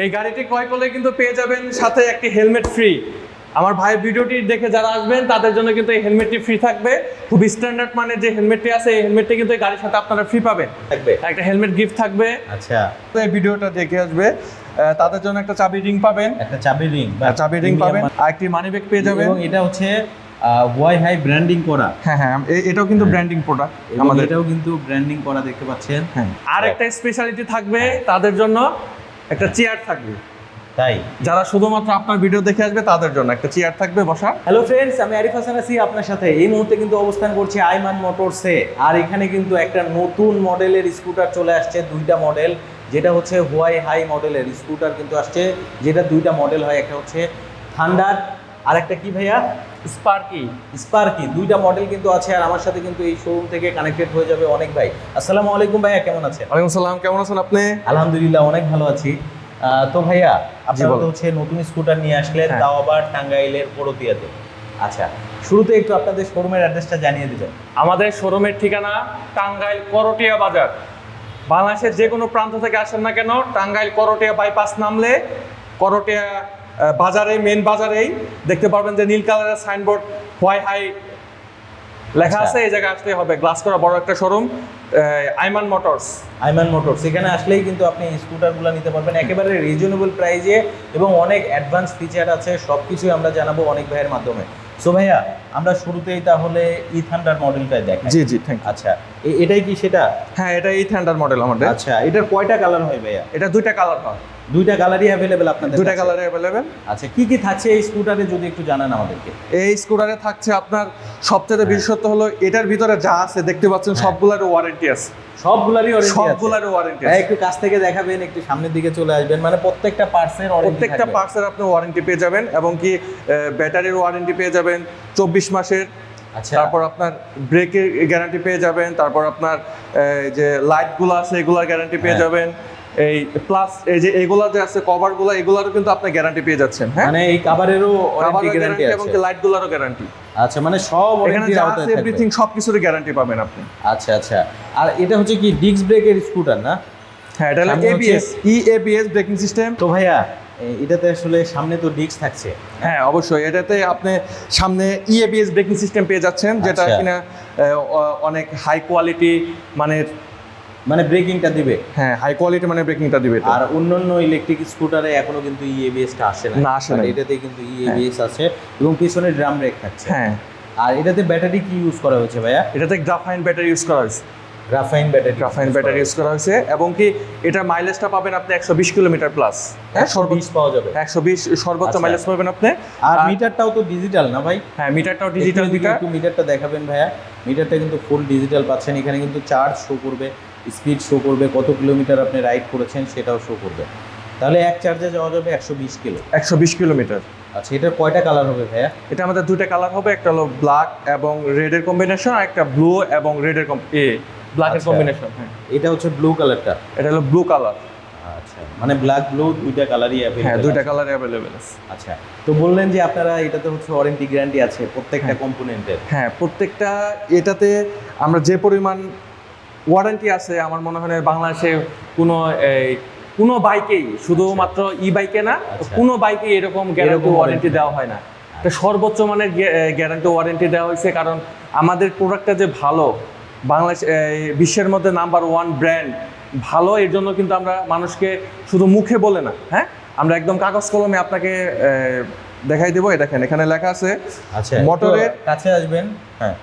এই গাড়িটি ক্রয় করলে কিন্তু পেয়ে যাবেন সাথে একটি হেলমেট ফ্রি আমার ভাই ভিডিওটি দেখে যারা আসবেন তাদের জন্য কিন্তু এই হেলমেটটি ফ্রি থাকবে। খুব স্ট্যান্ডার্ড মানের যে হেলমেটটি আছে এই হেলমেটটি কিন্তু এই গাড়ির সাথে আপনারা ফ্রি পাবেন। থাকবে। একটা হেলমেট গিফট থাকবে। আচ্ছা। তো এই ভিডিওটা দেখে আসবে। তাদের জন্য একটা চাবি রিং পাবেন। একটা চাবি রিং চাবি রিং পাবেন। আর একটি মানি ব্যাগ পেয়ে যাবেন। এবং এটা হচ্ছে ওয়াই হাই ব্র্যান্ডিং করা। হ্যাঁ হ্যাঁ এটাও কিন্তু ব্র্যান্ডিং প্রোডাক্ট আমাদের। এটাও কিন্তু ব্র্যান্ডিং করা দেখতে পাচ্ছেন। হ্যাঁ আর একটা স্পেশালিটি থাকবে তাদের জন্য। একটা চেয়ার থাকবে। তাই? যারা শুধুমাত্র আপনার ভিডিও দেখে আসবে তাদের জন্য একটা চেয়ার থাকবে বসা। হ্যালো ফ্রেন্ডস আমি আরিফ হাসান আছি আপনার সাথে। এই মুহূর্তে কিন্তু অবস্থান করছি আইমান মোটরসে আর এখানে কিন্তু একটা নতুন মডেলের স্কুটার চলে আসছে দুইটা মডেল যেটা হচ্ছে হোয়াই হাই মডেলের স্কুটার কিন্তু আসছে যেটা দুইটা মডেল হয়। একটা হচ্ছে থান্ডার আর একটা কি ভাইয়া? স্পার্কি স্পার্কি দুইটা মডেল কিন্তু আছে আর আমার সাথে কিন্তু এই শোরুম থেকে কানেক্টেড হয়ে যাবে অনেক ভাই। আসসালামু আলাইকুম ভাইয়া কেমন আছেন? ওয়ালাইকুম সালাম কেমন আছেন আপনি? আলহামদুলিল্লাহ অনেক ভালো আছি। তো ভাইয়া আপনারা। তো হচ্ছে নতুন স্কুটার নিয়ে আসলেন হ্যাঁ। তাও আবার টাঙ্গাইলের পড়তিয়াতে আচ্ছা শুরুতে একটু আপনাদের শোরুমের অ্যাড্রেসটা জানিয়ে দিবেন। আমাদের শোরুমের ঠিকানা টাঙ্গাইল করটিয়া বাজার। বাংলাদেশের যে কোনো প্রান্ত থেকে আসেন না কেন টাঙ্গাইল করটিয়া বাইপাস নামলে করটিয়া বাজারে মেন বাজারেই দেখতে পারবেন যে নীল কালারের সাইনবোর্ড হোয়াই হাই লেখা আচ্ছা। আছে এই জায়গায় আসতে হবে। গ্লাস করা বড় একটা showroom Aiman motors Aiman motors এখানে আসলেই কিন্তু আপনি স্কুটারগুলো নিতে পারবেন। একেবারে রিজনেবল প্রাইজে এবং অনেক অ্যাডভান্স ফিচার আছে সব কিছুই আমরা জানাব অনেক ভাইয়ের মাধ্যমে। সো ভাইয়া আমরা শুরুতেই তাহলে ই থান্ডার মডেলটাই দেখাই। জি জি থ্যাংক আচ্ছা এটাই কি সেটা? হ্যাঁ এটা এই থান্ডার মডেল আমাদের। আচ্ছা এটার কয়টা কালার হয় ভাইয়া? এটা দুইটা কালার হয়। দুইটা কালারই অ্যাভেলেবেল আপনাদের দুইটা? কালারে অ্যাভেলেবেল আচ্ছা কি কি থাকছে এই স্কুটারে যদি একটু জানান আমাদেরকে? এই স্কুটারে থাকছে আপনার সবচেয়ে বিশেষত্ব হলো এটার ভিতরে যা আছে দেখতে পাচ্ছেন হ্যাঁ। সবগুলার ওয়ারেন্টি আছে। সবগুলারই ওয়ারেন্টি আছে। সবগুলার ওয়ারেন্টি ভাই আছে। একটু কাছ থেকে দেখাবেন একটু সামনের দিকে চলে আসবেন মানে প্রত্যেকটা পার্টসের প্রত্যেকটা পার্টসের আপনি ওয়ারেন্টি পেয়ে যাবেন এবং কি ব্যাটারির ওয়ারেন্টি পেয়ে যাবেন চব্বিশ মাসের। আচ্ছা। তারপর আপনার ব্রেকের গ্যারান্টি পেয়ে যাবেন তারপর আপনার যে লাইটগুলো আছে এগুলার গ্যারান্টি পেয়ে হ্যাঁ। যাবেন। এই প্লাস এই যে এগুলা যে আছে কভারগুলো এগুলারও কিন্তু আপনি গ্যারান্টি পেয়ে যাচ্ছেন হ্যাঁ? মানে এই কাভারেরও ওয়ারেন্টি গ্যারান্টি এবং আছে। কি লাইটগুলোরও গ্যারান্টি আচ্ছা মানে সব এখানে ওয়ারেন্টির যা আওতায় আছে থাকবে। এভরিথিং সবকিছুরই গ্যারান্টি পাবেন আপনি। আচ্ছা আচ্ছা। আর এটা হচ্ছে কি ডিস্ক ব্রেকের স্কুটার না? হ্যাঁ এটা হলো এবিএস ই এবিএস ব্রেকিং সিস্টেম তো ভাইয়া এটাতে আসলে সামনে তো ডিস্ক থাকছে। হ্যাঁ অবশ্যই। এটাতে আপনি সামনে ইএবিএস ব্রেকিং সিস্টেম পেয়ে যাচ্ছেন যেটা আচ্ছা। কিনা অনেক হাই কোয়ালিটি মানের মানে ব্রেকিংটা দিবে। হ্যাঁ হাই কোয়ালিটি মানে ব্রেকিংটা দিবে আর অন্যান্য ইলেকট্রিক স্কুটারে এখনও কিন্তু E ইএবিএসটা আসে না না, আসে আর নাই। এটাতে কিন্তু E ইএবিএস আছে এবং পিছনে ড্রাম ব্রেক থাকছে। হ্যাঁ। আর এটাতে ব্যাটারি কি ইউজ করা হয়েছে ভাইয়া? এটাতে গ্রাফাইন ব্যাটারি ইউজ করা হয়েছে। Graphene battery graphene battery use করা হয়েছে এবং কি এটা মাইলেজটা পাবেন আপনি একশো বিশ কিলোমিটার প্লাস হ্যাঁ বিশ পাওয়া যাবে। একশো বিশ সর্বোচ্চ আচ্ছা। মাইলেজ পাবেন আপনি। আর মিটারটাও তো ডিজিটাল না ভাই? হ্যাঁ মিটারটাও ডিজিটাল একটু মিটারটা দেখাবেন ভাইয়া। মিটারটা কিন্তু ফুল ডিজিটাল পাচ্ছেন। এখানে কিন্তু চার্জ শো করবে। স্পিড শো করবে কত কিলোমিটার আপনি রাইড করেছেন সেটাও শো করবে। তাহলে এক চার্জে যাওয়া যাবে একশো বিশ কিলো। একশো বিশ কিলোমিটার। আচ্ছা এটার কয়টা কালার হবে ভাইয়া? এটা আমাদের দুইটা কালার হবে একটা হলো ব্ল্যাক এবং রেডের কম্বিনেশন আর একটা ব্লু এবং রেডের এ ব্ল্যাকের আচ্ছা। কম্বিনেশন হ্যাঁ। এটা হচ্ছে ব্লু কালারটা? এটা হলো ব্লু কালার। আচ্ছা মানে ব্ল্যাক ব্লু দুইটা কালারই হ্যাঁ দুইটা কালার অ্যাভেলেবেল আছে। আচ্ছা তো বললেন যে আপনারা এটাতে হচ্ছে ওয়ারেন্টি গ্যারান্টি আছে প্রত্যেকটা হ্যাঁ। কম্পোনেন্টের হ্যাঁ প্রত্যেকটা এটাতে আমরা যে পরিমাণ ওয়ারেন্টি আছে আমার মনে হয় বাংলাদেশে কোনো এই কোনো বাইকেই শুধুমাত্র ই বাইকে না আচ্ছা। কোনো বাইকে এরকম গ্যারান্টি ওয়ারেন্টি দেওয়া হয় না। এটা সর্বোচ্চ মানের গ্যারান্টি ওয়ারেন্টি দেওয়া হয়েছে কারণ আমাদের প্রোডাক্টটা যে ভালো বাংলাদেশ বিশ্বের মধ্যে নাম্বার ওয়ান ব্র্যান্ড ভালো এর জন্য কিন্তু আমরা মানুষকে শুধু মুখে বলে না হ্যাঁ? আমরা একদম কাগজ কলমে আপনাকে দেখাই দেবো দেখেন এখানে লেখা আছে আচ্ছা মোটরের- কাছে আসবেন হ্যাঁ।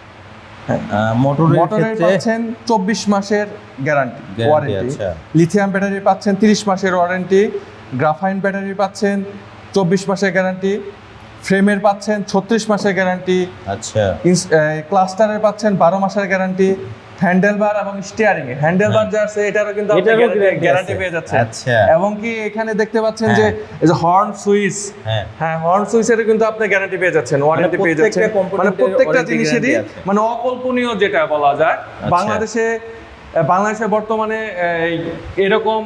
মোটরের মোটরের পাচ্ছেন চব্বিশ মাসের গ্যারান্টি ওয়ারেন্টি আচ্ছা। লিথিয়াম ব্যাটারি পাচ্ছেন তিরিশ মাসের ওয়ারেন্টি গ্রাফাইন ব্যাটারি পাচ্ছেন চব্বিশ মাসের গ্যারান্টি ফ্রেমের পাচ্ছেন ছত্রিশ মাসের গ্যারান্টি আচ্ছা ক্লাস্টারের পাচ্ছেন বারো মাসের গ্যারান্টি হ্যান্ডেল বার এবং স্টিয়ারিং এ। হ্যান্ডেল বার যে আছে এটারও কিন্তু guarantee গ্যারান্টি পেয়ে যাচ্ছেন আচ্ছা। এবং কি এখানে দেখতে পাচ্ছেন যে হ্যাঁ। এই যে হর্ন সুইচ হ্যাঁ। হ্যাঁ হর্ন সুইচের কিন্তু আপনি গ্যারান্টি পেয়ে যাচ্ছেন ওয়ারেন্টি পেয়ে প্রত্যেকটা যাচ্ছেন। মানে প্রত্যেকটা জিনিসেরই মানে অকল্পনীয় যেটা বলা যায়। বাংলাদেশে বাংলাদেশে বর্তমানে এই এরকম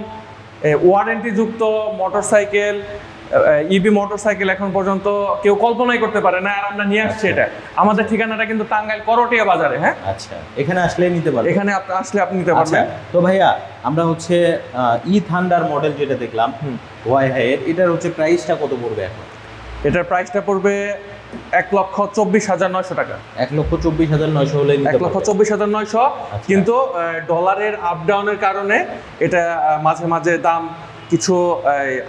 ওয়ারেন্টি যুক্ত মোটরসাইকেল ইবি মোটরসাইকেল এখন পর্যন্ত কেউ কল্পনাই করতে পারে না আর আমরা নিয়ে আসছি এটা। আমাদের ঠিকানাটা কিন্তু টাঙ্গাইল করটিয়া বাজারে হ্যাঁ? আচ্ছা এখানে আসলে নিতে পারবেন। এখানে আপনি আসলে আপনি নিতে আচ্ছা পারবেন তো ভাইয়া আমরা হচ্ছে ই থান্ডার মডেল যেটা দেখলাম ওয়াই হাই এর এটার হচ্ছে প্রাইসটা কত পড়বে এখন? এটার প্রাইসটা পড়বে এক লক্ষ চব্বিশ হাজার নয়শো টাকা। এক লক্ষ চব্বিশ হাজার নয়শো হলে এক লক্ষ চব্বিশ হাজার নয়শো আচ্ছা। কিন্তু ডলারের আপ ডাউনের কারণে এটা মাঝে মাঝে দাম কিছু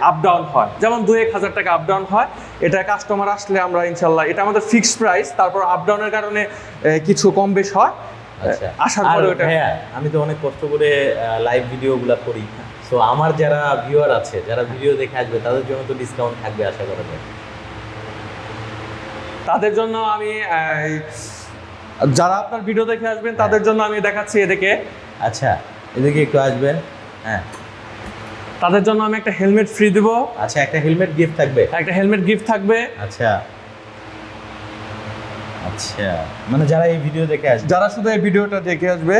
আপ ডাউন হয়। যেমন দু এক হাজার টাকা আপ ডাউন হয় এটা কাস্টমার আসলে আমরা ইনশাল্লাহ এটা আমাদের ফিক্সড প্রাইস তারপর আপ ডাউনের কারণে কিছু কম বেশ হয়। আর পরে ওটা ভাইয়া আমি তো অনেক কষ্ট করে লাইভ ভিডিওগুলো করি। তো আমার যারা ভিউয়ার আছে যারা ভিডিও দেখে আসবে তাদের জন্য তো ডিসকাউন্ট থাকবে আশা করা যায়। তাদের জন্য আমি যারা আপনার ভিডিও দেখে আসবেন তাদের জন্য আমি দেখাচ্ছি এদিকে। আচ্ছা এদিকে একটু আসবেন। হ্যাঁ। তাদের জন্য আমি একটা হেলমেট ফ্রি দিব। আচ্ছা একটা হেলমেট গিফট থাকবে? একটা হেলমেট গিফট থাকবে। আচ্ছা। আচ্ছা মানে যারা এই ভিডিও দেখে আসবে। যারা শুধু এই ভিডিওটা দেখে আসবে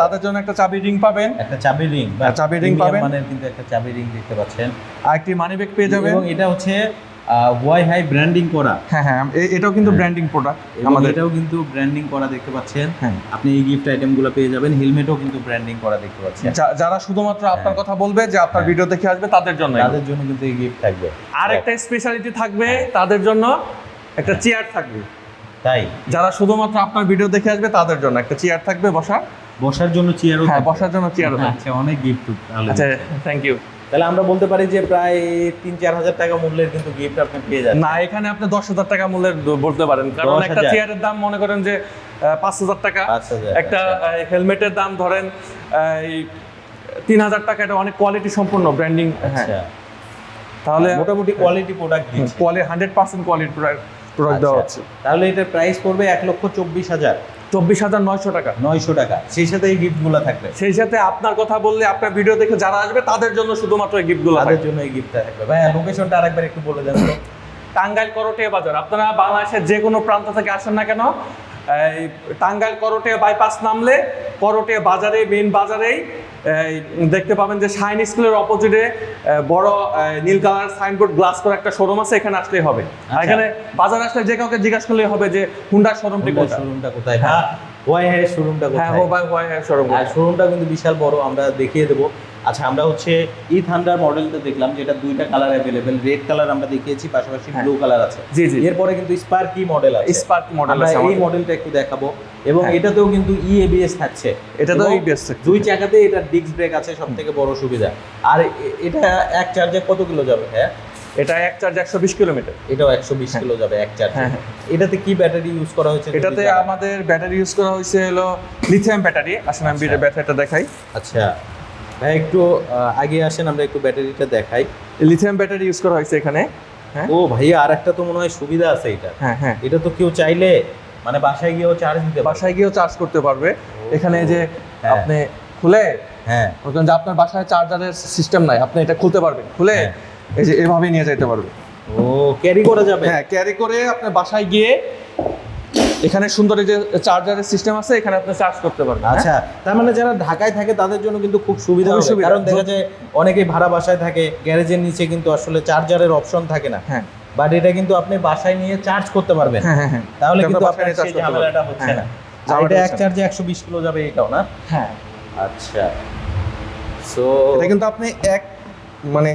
তাদের জন্য একটা চাবি রিং পাবেন। একটা চাবি রিং বা চাবি রিং পাবেন। মানে কিন্তু একটা চাবি রিং দেখতে পাচ্ছেন। আর একটি মানি ব্যাগ পেয়ে যাবেন। এবং এটা হচ্ছে ওয়াই হাই ব্র্যান্ডিং করা? হ্যাঁ হ্যাঁ এটাও কিন্তু হ্যাঁ। ব্র্যান্ডিং প্রোডাক্ট আমাদের এটাও কিন্তু ব্র্যান্ডিং করা দেখতে পাচ্ছেন। হ্যাঁ। আপনি এই গিফট আইটেমগুলো পেয়ে যাবেন হেলমেটও কিন্তু ব্র্যান্ডিং করা দেখতে পাচ্ছেন। যারা শুধুমাত্র আপনার হ্যাঁ। কথা বলবে যে আপনার হ্যাঁ। ভিডিও দেখে আসবে তাদের জন্য তাদের জন্য কিন্তু এই গিফট থাকবে। আর একটা স্পেশালিটি থাকবে তাদের জন্য একটা চেয়ার থাকবে। তাই? যারা শুধুমাত্র আপনার ভিডিও দেখে আসবে তাদের জন্য একটা চেয়ার থাকবে বসার। বসার জন্য চেয়ারও হ্যাঁ বসার জন্য চেয়ার আচ্ছা অনেক গিফট আচ্ছা থ্যাংক ইউ তাহলে আমরা বলতে পারি যে প্রায় তিন চার হাজার টাকা মূল্যের কিন্তু গিফট আপনি পেয়ে যাচ্ছেন। না এখানে আপনি দশ হাজার টাকা মূল্যের বলতে পারেন। কারণ একটা চেয়ারের দাম মনে করেন যে পাঁচ হাজার টাকা। একটা আচ্ছা। হেলমেটের দাম ধরেন তিন হাজার টাকা এটা অনেক কোয়ালিটি সম্পূর্ণ ব্র্যান্ডিং হ্যাঁ। আচ্ছা। তাহলে মোটামুটি কোয়ালিটি প্রোডাক্ট দিচ্ছে। Quality hundred percent quality product দেওয়া হচ্ছে। আচ্ছা। তাহলে এটার প্রাইস পড়বে এক লক্ষ চব্বিশ হাজার। চব্বিশ হাজার নয়শো টাকা। নয়শো টাকা। সেই সাথে এই গিফটগুলো থাকবে। সেই সাথে আপনার কথা বললে আপনার ভিডিও দেখে যারা আসবে তাদের জন্য শুধুমাত্র এই গিফটগুলো তাদের জন্য এই গিফটটা থাকবে। ভাই লোকেশনটা আরেকবার একটু বলে দেন টাঙ্গাইল করটিয়া বাজার আপনারা বাংলাদেশের যে কোনো প্রান্ত থেকে আসেন না কেন টাঙ্গাইল করটিয়া বাইপাস নামলে করটিয়া বাজারে মেন বাজারেই দেখতে পাবেন যে শাইন স্কুলের অপোজিটে বড় নীল কালার সাইনবোর্ড গ্লাস করে একটা শোরুম আছে এখানে আসলেই হবে। আর আচ্ছা। এখানে বাজার আসলে যে কাউকে জিজ্ঞাসা করলেই হবে যে হুন্ডার শোরুমটি কোথায়? শোরুমটা কোথায়? হ্যাঁ ওয়াই হাই শোরুমটা হ্যাঁ কোথায়? হো বাই হোয়াই শোরুম শোরুমটা কিন্তু বিশাল বড় আমরা দেখিয়ে দেবো। আচ্ছা আমরা হচ্ছে ই থান্ডার মডেলটা দেখলাম যেটা দুইটা কালার অ্যাভেলেবেল রেড কালার আমরা দেখিয়েছি পাশাপাশি হ্যাঁ। ব্লু কালার আছে। জি জি। এরপরে কিন্তু স্পার্কি মডেল আছে। স্পার্ক মডেল আমরা আছে এই মডেলটা একটু দেখাবো এবং হ্যাঁ। এটাতেও কিন্তু ই এবিএস থাকছে। এটা তো এবং এই বেস্ট দুই চাকাতে এটা ডিস্ক ব্রেক আছে সব থেকে বড় সুবিধা। আর এটা এক চার্জে কত কিলো যাবে হ্যাঁ এটা এক চার্জ একশো বিশ কিলোমিটার। এটাও একশো বিশ হ্যাঁ। কিলো যাবে এক চার্জে হ্যাঁ, হ্যাঁ। এটাতে কি ব্যাটারি ইউজ করা হয়েছে এটাতে আমাদের ব্যাটারি ইউজ করা হয়েছে হলো লিথিয়াম ব্যাটারি আসলে আমি আচ্ছা। ব্যাটারিটা দেখাই। আচ্ছা। ভাই একটু আগে আসেন আমরা একটু ব্যাটারিটা দেখাই। লিথিয়াম ব্যাটারি ইউজ করা হয়েছে এখানে হ্যাঁ? ও ভাইয়া আর একটা তো মনে হয় সুবিধা আছে এটা। হ্যাঁ হ্যাঁ। এটা তো কেউ চাইলে মানে বাসায় গিয়েও চার্জ দিতে বাসায় গিয়েও চার্জ করতে পারবে। এখানে যে হ্যাঁ। আপনি খুলে হ্যাঁ। যে আপনার বাসায় চার্জারের সিস্টেম নাই আপনি এটা খুলতে পারবেন। খুলে হ্যাঁ। এই যে এভাবে নিয়ে যেতে পারবে। ও ক্যারি করা যাবে? হ্যাঁ ক্যারি করে আপনার বাসায় গিয়ে এখানে সুন্দর এই যে চার্জারের সিস্টেম আছে এখানে আপনি চার্জ করতে পারবেন হ্যাঁ? আচ্ছা তার মানে যারা ঢাকায় থাকে তাদের জন্য কিন্তু খুব সুবিধা হবে। কারণ দেখা যায় অনেকেই ভাড়া বাসায় থাকে গ্যারেজের নিচে কিন্তু আসলে চার্জারের অপশন থাকে না। হ্যাঁ। বাট এটা কিন্তু আপনি বাসায় নিয়ে চার্জ করতে পারবেন। হ্যাঁ হ্যাঁ হ্যাঁ। তাহলে কিন্তু আপনার সেই ঝামেলাটা। হচ্ছে না। হ্যাঁ। এটা এক চার্জে একশো বিশ কিলো যাবে এটাও না? হ্যাঁ। আচ্ছা। সো এটা কিন্তু আপনি এক মানে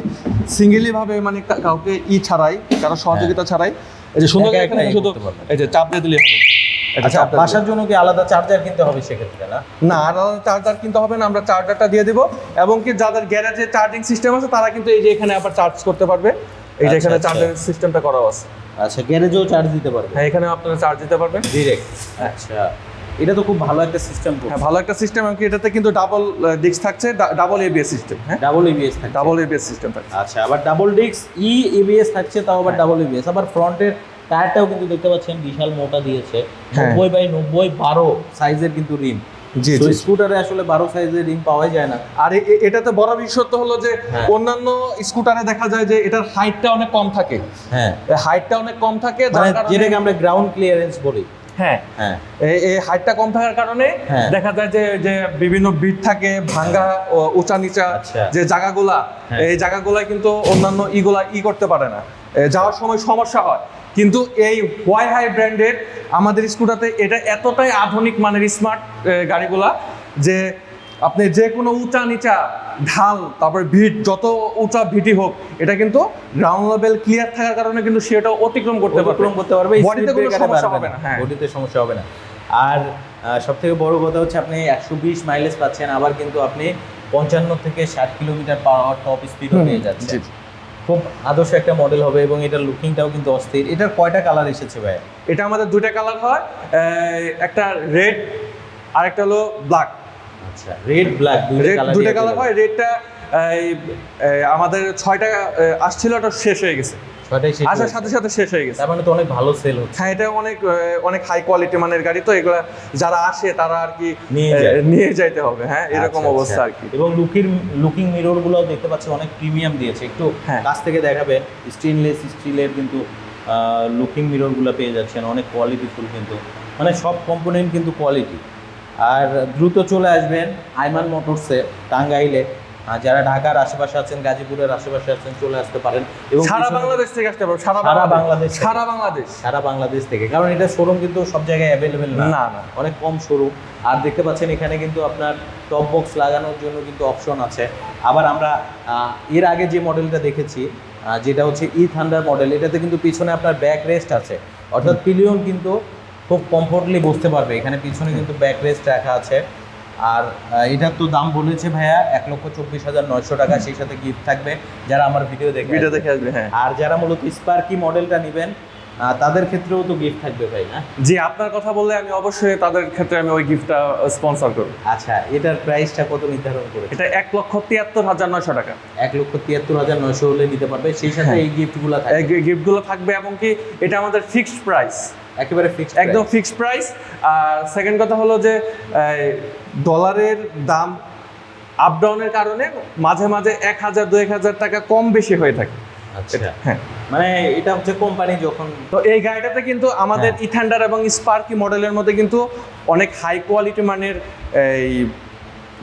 সিঙ্গেলি ভাবে মানে কাউকে ই ছাড়াই কারও সহযোগিতা ছাড়াই এই যে সুন্দর এখানে শুধু এই যে চাপ দিয়ে দিলে আচ্ছা বাসার জন্য কি আলাদা চার্জার কিনতে হবে সেক্ষেত্রে না? না আলাদা চার্জার কিনতে হবে না আমরা চার্জারটা দিয়ে দিব। এবং কি যাদের গ্যারেজে চার্জিং সিস্টেম আছে তারা কিন্তু এই যে এখানে আবার চার্জ করতে পারবে। এই যে আচ্ছা, এখানে চার্জার চার্জিং সিস্টেমটা করা আছে। আচ্ছা গ্যারেজেও চার্জ দিতে পারবে। হ্যাঁ এখানে আপনারা চার্জ দিতে পারবেন। ডিরেক্ট আচ্ছা। এটা তো খুব ভালো একটা সিস্টেম হ্যাঁ ভালো একটা সিস্টেম এবং এটাতে কিন্তু ডাবল ডিস্ক থাকছে ডাবল এবিএস সিস্টেম হ্যাঁ? ডাবল এবিএস থাকে ডাবল এবিএস সিস্টেম থাকছে। আচ্ছা আবার ডাবল ডিস্ক ই এবিএস থাকছে তাও আবার ডাবল এবিএস আবার ফ্রন্টের টায়ারটাও কিন্তু দেখতে পাচ্ছেন বিশাল মোটা দিয়েছে। হ্যাঁ। নব্বই বাই নব্বই বারো সাইজের কিন্তু রিম জি স্কুটারে আসলে বারো সাইজের রিম পাওয়াই যায় না। আর এটাতে বড় বিশেষত্ব হলো যে হ্যাঁ। অন্যান্য স্কুটারে দেখা যায় যে এটার হাইটটা অনেক কম থাকে। হ্যাঁ। হাইটটা অনেক কম থাকে যার মানে কারণে- যেটাকে আমরা গ্রাউন্ড ক্লিয়ারেন্স বলি। হ্যাঁ হ্যাঁ এই হাইটটা কম থাকার কারণে হ্যাঁ। দেখা যায় যে যে বিভিন্ন বিট থাকে ভাঙ্গা ও উঁচা নিচা আচ্ছা। যে জায়গাগুলা হ্যাঁ। এই জায়গাগুলা কিন্তু অন্যান্য ইগুলা ই করতে পারে না যাওয়ার সময় সমস্যা হয় কিন্তু এই ওয়াই হাই ব্র্যান্ডের আমাদের স্কুটাতে এটা এতটাই আধুনিক মানের স্মার্ট গাড়িগুলা যে আপনি যে কোনো উঁচা নিচা ঢাল তারপরে ভিট যত উঁচা ভিটি হোক এটা কিন্তু গ্রাউন্ড লেভেল ক্লিয়ার থাকার কারণে কিন্তু সেটা অতিক্রম করতে পারবে। অতিক্রম করতে পারবে বডিতে কোনো সমস্যা হবে না হ্যাঁ। বডিতে সমস্যা হবে না। আর সব থেকে বড় কথা হচ্ছে আপনি একশো বিশ মাইলেজ পাচ্ছেন আবার কিন্তু আপনি পঞ্চান্ন থেকে ষাট কিলোমিটার পার আওয়ার টপ স্পিডও পেয়ে যাচ্ছেন। খুব আদর্শ একটা মডেল হবে এবং এটার লুকিংটাও কিন্তু অস্থির। এটার কয়টা কালার এসেছে ভাই এটা আমাদের দুইটা কালার হয় একটা রেড আর একটা হলো ব্ল্যাক আচ্ছা রেড ব্ল্যাক দুইটা কালার হয় রেডটা আমাদের ছয়টা আসছিল ওটা শেষ হয়ে গেছে। আসার সাথে সাথে শেষ হয়ে গেছে। মানে তো অনেক ভালো সেল হচ্ছে। হ্যাঁ এটা অনেক অনেক হাই কোয়ালিটি মানের গাড়ি তো এগুলা যারা আসে তারা আর কি নিয়ে যাইতে হবে হ্যাঁ এরকম আচ্ছা, অবস্থা আচ্ছা। আর কি। এবং লুকিং লুকিং মিররগুলো দেখতে পাচ্ছি অনেক প্রিমিয়াম দিয়েছে। একটু হ্যাঁ। কাছ থেকে দেখাবেন স্টেনলেস স্টিলের কিন্তু লুকিং মিররগুলো পেয়ে যাচ্ছেন অনেক কোয়ালিটিফুল কিন্তু। মানে সব কম্পোনেন্ট কিন্তু কোয়ালিটি আর দ্রুত চলে আসবেন আইমান মোটরসে টাঙ্গাইলে। যারা ঢাকার আশেপাশে আছেন গাজীপুরের আশেপাশে আছেন চলে আসতে পারেন। এবং সারা বাংলাদেশ থেকে আসতে পারেন সারা সারা বাংলাদেশ। সারা বাংলাদেশ। সারা বাংলাদেশ থেকে। কারণ এটা শোরুম কিন্তু সব জায়গায় অ্যাভেলেবেল না। না অনেক কম শোরুম আর দেখতে পাচ্ছেন এখানে কিন্তু আপনার টপ বক্স লাগানোর জন্য কিন্তু অপশন আছে। আবার আমরা এর আগে যে মডেলটা দেখেছি যেটা হচ্ছে ই থান্ডার মডেল এটাতে কিন্তু পিছনে আপনার ব্যাক রেস্ট আছে। অর্থাৎ পিলিয়ন কিন্তু খুব কমফোর্টলি বসতে পারবে। এখানে পিছনে কিন্তু ব্যাক রেস্ট রাখা আছে। আর এটার তো দাম বলেছে ভাইয়া এক লক্ষ চব্বিশ হাজার নয়শো টাকা সেই সাথে গিফট থাকবে। যারা আমার ভিডিও দেখবে ভিডিও দেখে আসবে হ্যাঁ। আর যারা মূলত স্পার্কি মডেলটা নেবেন তাদের ক্ষেত্রেও তো গিফট থাকবে ভাই না? জি আপনার কথা বললে আমি অবশ্যই তাদের ক্ষেত্রে আমি ওই গিফটটা স্পন্সর করব। আচ্ছা এটার প্রাইসটা কত নির্ধারণ করেছে এটা এক লক্ষ তিয়াত্তর হাজার নয়শো টাকা। এক লক্ষ তিয়াত্তর হাজার নয়শো হলে নিতে পারবে সেই সাথে হ্যাঁ। এই গিফটগুলো থাকবে। গিফটগুলো থাকবে এবং কি এটা আমাদের ফিক্সড প্রাইস একেবারে ফিক্সড একদম ফিক্সড প্রাইস আর সেকেন্ড কথা হলো যে ডলারের দাম আপ ডাউনের কারণে মাঝে মাঝে এক হাজার দু এক হাজার টাকা কম বেশি হয়ে থাকে। আচ্ছা। হ্যাঁ। মানে এটা হচ্ছে কোম্পানি যখন তো এই গাড়িটাতে কিন্তু আমাদের হ্যাঁ। ইথান্ডার এবং স্পার্কি মডেলের মধ্যে কিন্তু অনেক হাই কোয়ালিটি মানের এই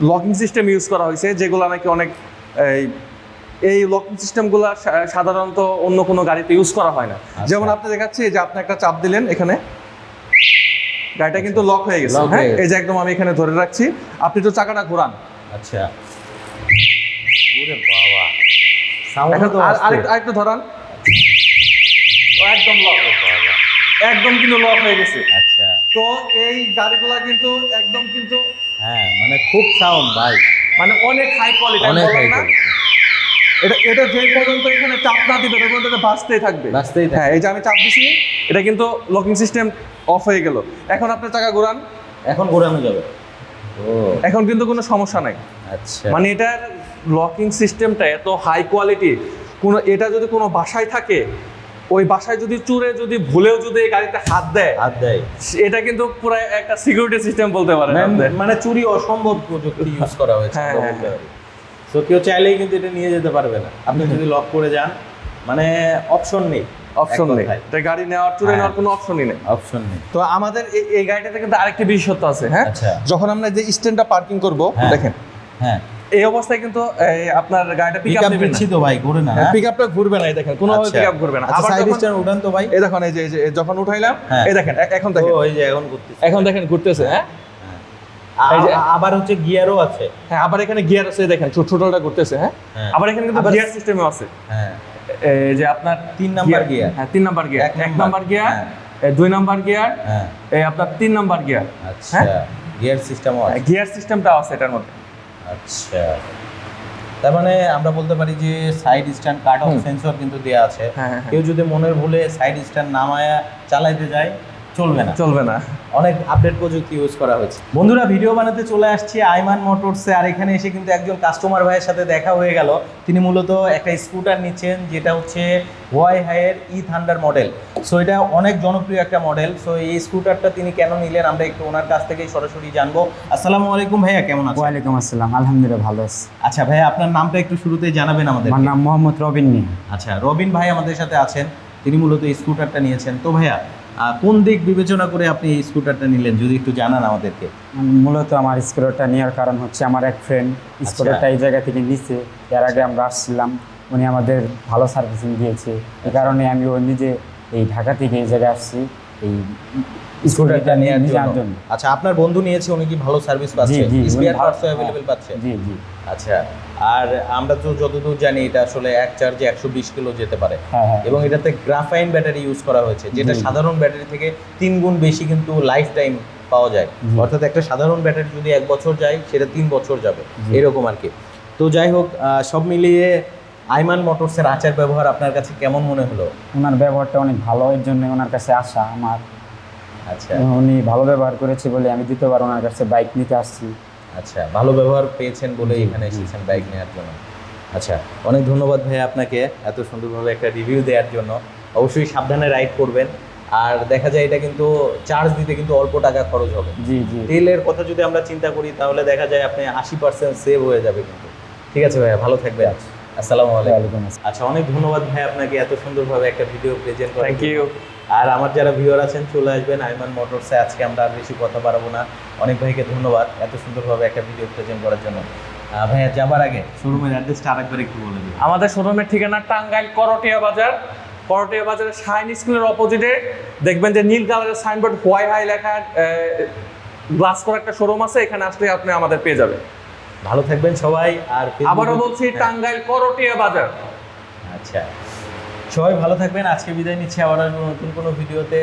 লকিং সিস্টেম ইউজ করা হয়েছে যেগুলো নাকি অনেক এই এই লকিং সিস্টেমগুলো সাধারণত অন্য কোনো গাড়িতে ইউজ করা হয় না। আচ্ছা। যেমন আপনি দেখাচ্ছি যে আপনি একটা চাপ দিলেন এখানে। গাড়িটা কিন্তু লক হয়ে গেছে। হ্যাঁ? এই যে একদম আমি এখানে ধরে রাখছি। আপনি একটু চাকাটা ঘোরান। আচ্ছা। ওরে বাবা। আর। আরেকটু ধরান। একদম লক একদম কিন্তু লক হয়ে গেছে। আচ্ছা। তো এই গাড়িগুলো কিন্তু একদম কিন্তু হ্যাঁ মানে খুব সাউন্ড ভাই। মানে অনেক হাই কোয়ালিটি অনেক হাই এটা এটা যে পর্যন্ত এখানে চাপ না দিবে তখন এটা বাঁচতেই থাকবে। বাঁচতেই থাকবে। হ্যাঁ এই যে আমি চাপ দিছি এটা কিন্তু লকিং সিস্টেম অফ হয়ে গেল। এখন আপনার চাকা ঘোরান। এখন ঘোরানো যাবে। এখন কিন্তু কোনো সমস্যা নাই। আচ্ছা। মানে এটার লকিং সিস্টেমটা এত হাই কোয়ালিটি কোনো এটা যদি কোনো বাসায় থাকে ওই বাসায় যদি চুরে যদি ভুলেও যদি এই গাড়িতে হাত দেয় হাত দেয়। এটা কিন্তু পুরো একটা সিকিউরিটি সিস্টেম বলতে পারেন আপনি। মানে- মানে চুরি অসম্ভব প্রযুক্তি ইউজ করা হয়েছে। হ্যাঁ, হ্যাঁ। তো কেউ চাইলেই কিন্তু এটা নিয়ে যেতে পারবে না। আপনি যদি লক করে যান মানে অপশন নেই। অপশন নেই। এটা গাড়ি নেওয়ার চুরে হ্যাঁ। নেওয়ার কোনো অপশনই নেই। অপশন নেই। তো আমাদের এই- গাড়িটাতে কিন্তু আরেকটি বিশেষত্ব আছে হ্যাঁ? আচ্ছা। যখন আমরা যে স্ট্যান্ডটা পার্কিং করব হ্যাঁ। দেখেন। হ্যাঁ। এই অবস্থায় কিন্তু আপনার গাড়িটা পিক আপ দিচ্ছি তো ভাই ঘুরে না। পিক আপটা ঘুরবে না দেখেন। কোনো পিক আপ ঘুরবে না। আবার সাইড স্ট্যান্ড উঠান তো ভাই। এই দেখুন এই যে যখন উঠাইলাম হ্যাঁ। এই দেখেন এখন দেখেন। এই যে এখন করতেছি এখন দেখেন ঘুরতেছে হ্যাঁ? আবার হচ্ছে গিয়ারও আছে। হ্যাঁ আবার এখানে গিয়ার আছে দেখেন ছোট ছোটটা ঘুরতেছে হ্যাঁ? হ্যাঁ। আবার এখানে কিন্তু গিয়ার সিস্টেমও আছে। হ্যাঁ। এই যে আপনার তিন নাম্বার গিয়ার হ্যাঁ তিন নাম্বার গিয়ার। এক নাম্বার, গিয়ার হ্যাঁ। দুই নাম্বার গিয়ার হ্যাঁ। এই আপনার তিন নাম্বার গিয়ার। আচ্ছা। গিয়ার সিস্টেমও আছে। গিয়ার সিস্টেমটা আছে এটার মধ্যে। আচ্ছা। তার মানে আমরা বলতে পারি যে side stand cut off sensor কিন্তু দেয়া আছে। কেউ যদি মনের ভুলে সাইড স্ট্যান্ড নামায়া চালাইতে যায় চলবে না। চলবে না। অনেক আপডেট প্রযুক্তি ইউজ করা হয়েছে। বন্ধুরা ভিডিও বানাতে চলে আসছি আইমান মোটরসে আর এখানে এসে কিন্তু একজন কাস্টমার ভাইয়ের সাথে দেখা হয়ে গেল। তিনি মূলত একটা স্কুটার নিচ্ছেন যেটা হচ্ছে ওয়াই হাইয়ের ই থান্ডার মডেল সো এটা অনেক জনপ্রিয় একটা মডেল সো এই স্কুটারটা তিনি কেন নিলেন আমরা একটু ওনার কাছ থেকেই সরাসরি জানব। আসসালামু আলাইকুম ভাইয়া কেমন আছেন? ওয়ালাইকুম আসসালাম আলহামদুলিল্লাহ ভালো আছি। আচ্ছা ভাইয়া আপনার নামটা একটু শুরুতেই জানাবেন আমাদের আমার নাম মোহাম্মদ রবিন মিয়া। আচ্ছা রবিন ভাই আমাদের সাথে আছেন। তিনি মূলত স্কুটারটা নিয়েছেন। তো ভাইয়া কোন দিক বিবেচনা করে আপনি এই স্কুটারটা নিলেন? যদি একটু জানান আমাদেরকে। মূলত আমার স্কুটারটা নেওয়ার কারণ হচ্ছে আমার এক ফ্রেন্ড স্কুটারটা এই জায়গা থেকে নিচ্ছে এর আগে আমরা আসছিলাম উনি আমাদের ভালো সার্ভিসিং দিয়েছে। এই কারণে আমি ও নিজে এই ঢাকা থেকে এই জায়গায় আসছি এই স্কুটারটা নেওয়ার জন্য। আচ্ছা আপনার বন্ধু নিয়েছে উনি কি ভালো সার্ভিস পাচ্ছে? স্পেয়ার পাচ্ছে? জি জি। আচ্ছা। আর আমরা তো যতদূর জানি এটা আসলে এক চার্জে একশো বিশ কিলো যেতে পারে। হ্যাঁ হ্যাঁ। এবং এটাতে গ্রাফাইন ব্যাটারি ইউজ করা হয়েছে যেটা সাধারণ ব্যাটারি থেকে তিন গুণ বেশি কিন্তু লাইফ টাইম পাওয়া যায়। অর্থাৎ একটা সাধারণ ব্যাটারি যদি এক বছর যায় সেটা তিন বছর যাবে। এরকম আর কি। তো যাই হোক সব মিলিয়ে আইমান মোটরসের আচার ব্যবহার আপনার কাছে কেমন মনে হলো? ওনার ব্যবহারটা অনেক ভালো এর জন্য ওনার কাছে আসা আমার। আচ্ছা। উনি ভালো ব্যবহার করেছে বলে আমি দ্বিতীয়বার ওনার কাছে বাইক নিতে আসছি। আচ্ছা ভালো ব্যবহার পেয়েছেন বলে এখানে এসেছেন বাইক নেওয়ার জন্য। আচ্ছা অনেক ধন্যবাদ ভাই আপনাকে এত সুন্দরভাবে একটা রিভিউ দেওয়ার জন্য। অবশ্যই সাবধানে রাইড করবেন। আর দেখা যায় এটা কিন্তু চার্জ দিতে কিন্তু অল্প টাকা খরচ হবে। জি জি। তেলের কথা যদি আমরা চিন্তা করি তাহলে দেখা যায় আপনি আশি পার্সেন্ট সেভ হয়ে যাবে কিন্তু। ঠিক আছে ভাইয়া ভালো থাকবে আসসালামু আলাইকুম। আচ্ছা অনেক ধন্যবাদ ভাই আপনাকে এত সুন্দরভাবে একটা ভিডিও প্রেজেন্ট থ্যাংক ইউ আর আমার যারা ভিউয়ার আছেন চলে আসবেন আইমান মোটরসে। আজকে আমরা আর বেশি কথা বাড়াবো না। অনেক ভাইকে ধন্যবাদ এত সুন্দরভাবে একটা ভিডিও প্রেজেন্ট করার জন্য। ভাইয়া যাবার আগে শোরুমের অ্যাড্রেসটা আরেকবার একটু বলে দিন। আমাদের শোরুমের ঠিকানা টাঙ্গাইল করটিয়া বাজার। করটিয়া বাজারের শাইন স্কুলের অপোজিটে দেখবেন যে নীল কালারের সাইনবোর্ড হোয়াই হাই লেখা গ্লাস করা একটা শোরুম আছে। এখানে আসলে আপনি আমাদের পেয়ে যাবেন। ভালো থাকবেন সবাই আর আবারও বলছি হ্যাঁ, টাঙ্গাইল করটিয়া বাজার। আচ্ছা। সবাই ভালো থাকবেন। আজকে বিদায় নিচ্ছি। আবার আসব নতুন কোনো ভিডিওতে।